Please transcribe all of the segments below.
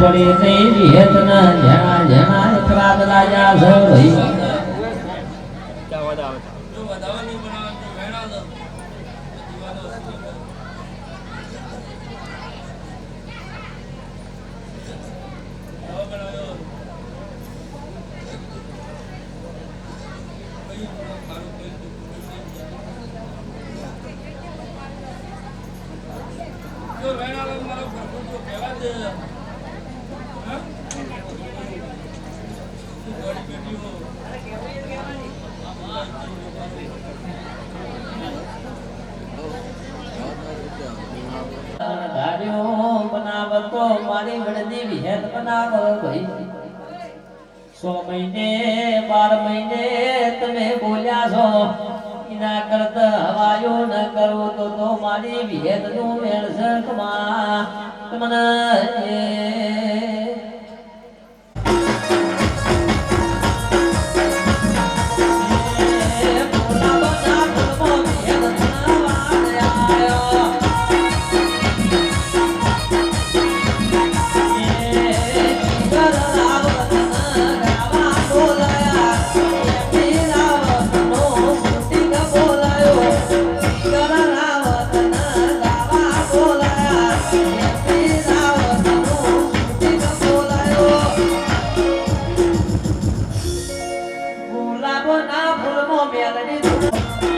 પડી નહીં વિહેતના જેણા જેણા એકલા છે ભાઈ. ધાર્યો બનાવતો, મારી વડની વિહેત બનાવ ભાઈ સો મહિને, બાર મહિને તમે બોલ્યા છો, એના કરતા હવાયો ન કરવો તો તો મારી વિહેતનું મેળસકમાં તમને ગુલાબો ના ફૂલમાં મેલડી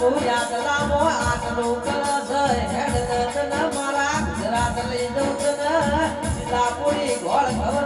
યુમક્યા છે તું યાદ લાવો આટલું કરસ હેડ તન મારા ગુજરાત લઈ જઉં તને ખવડાવું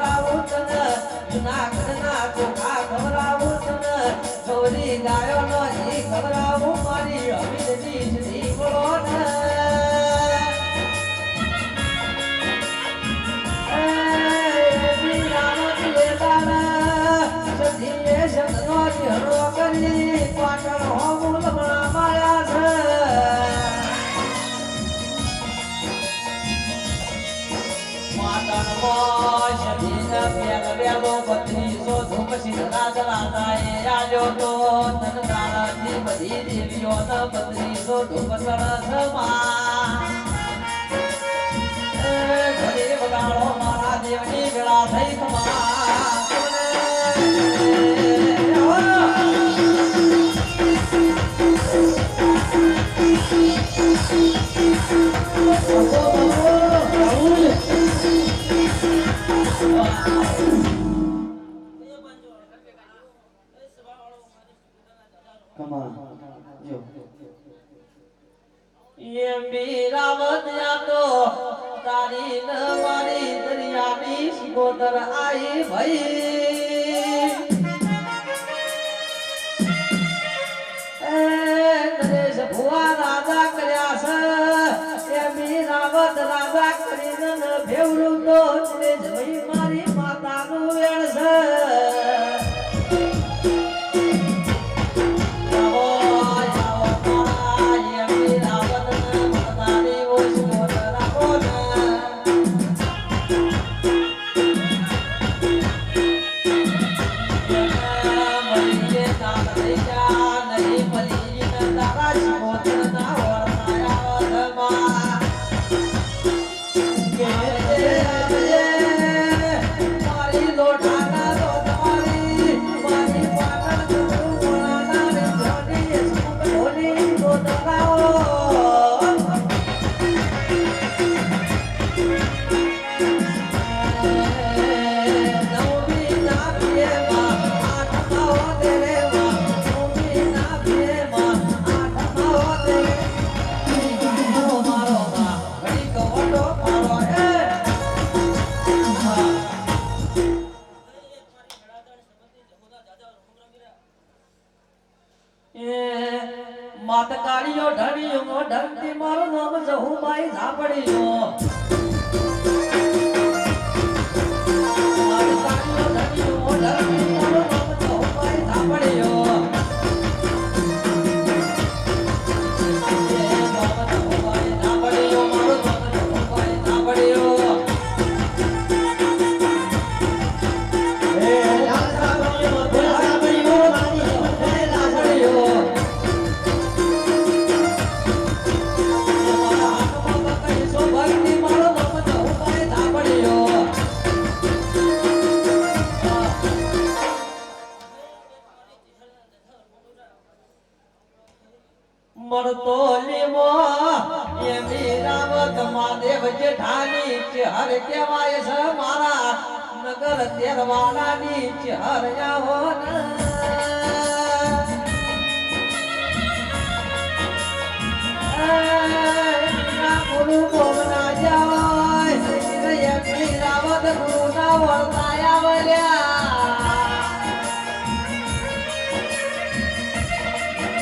બધી દેવીઓ બત્રીસો ધૂપ સરસમાં. ઘરે વગાડો મારા દેવની વેળા થઈ ખમા એમ બીરાવત યાદો તારી ન મારી દરિયાની સિકોતર આઈ ભઈ. એ નરેશ ભુવા રાજા કર્યા છે એ બીરાવત રાજા કરીને ન ભેવડું તો છે જઈ મારી માતાનું વેણ છે આવો માત કાળીઓ ઢળીઓ ઢળતી મારું નામ જહુબાઈ ઝાપડીઓ. મહાદેવ જેઠાની ચહર કહેવાય છે મારા નગર તેરવાડાની ચહર આવો ને. ના ગુરુ ગોમના જાય રાવત વર્તાયા વળ્યા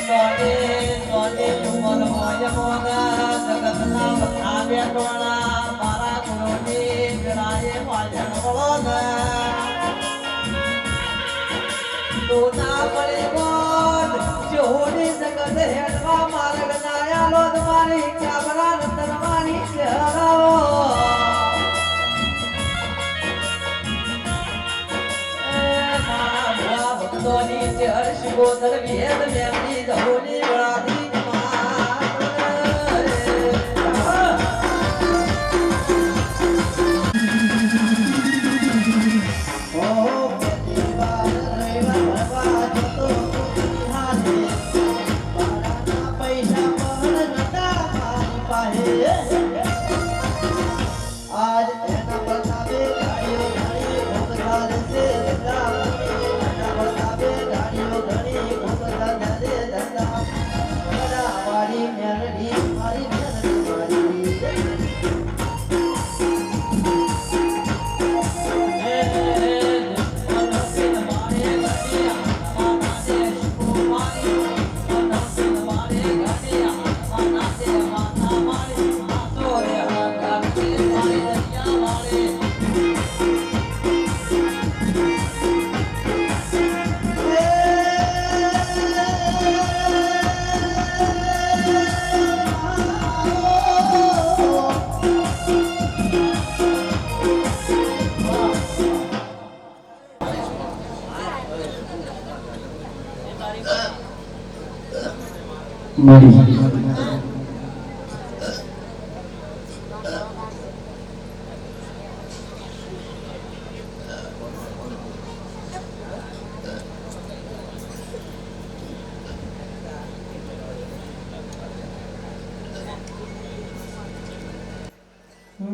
સોને સોને ઉમર મોય મોના જગતના વખા બેટોણા મારા ગુરુની જડાએ વાજણ વળોના તું ના પડી ગોદ જોડી જગત હેડવા માર્ગ નાયા લોદ મારી ક્યામરા રતનવાની ચહેરાઓ ભક્તોની ચહર શિગોતર વેદ મેમની ધોની મળી.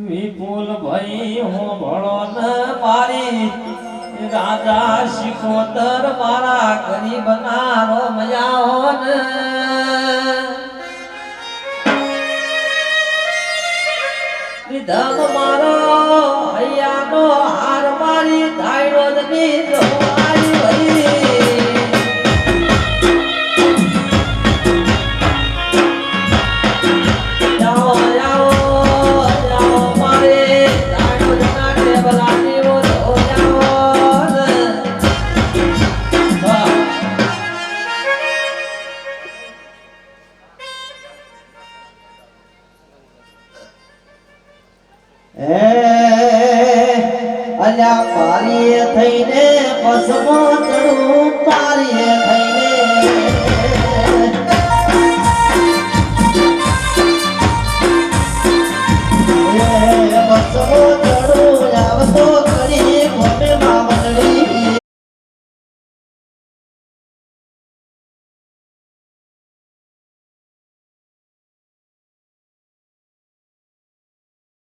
વિપુલ ભાઈ હું ભણો ન મારી રાજા શિકોતર મારા ગરીબ ના રોમયાઓ ને વિધમ મારો હૈયાનો હાર મારી ધાયરો ની અલ્યા પારીએ થઈને પસમો ચડું પારીએ થઈને